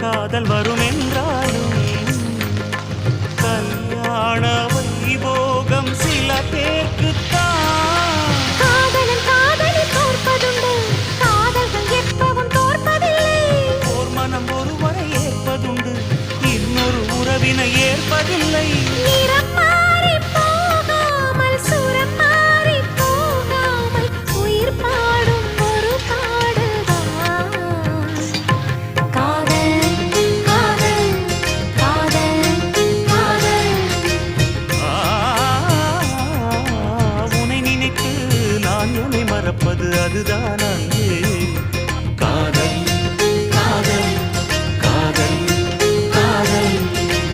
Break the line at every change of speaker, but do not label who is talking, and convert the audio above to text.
காதல் வரும் என்றாலும் கல்யாண வைபோகம் சில ஒருவரை ஏற்பதுண்டு இன்னொரு உறவினை ஏற்பதில்லை.
என்னை மறப்பது அதுதான்?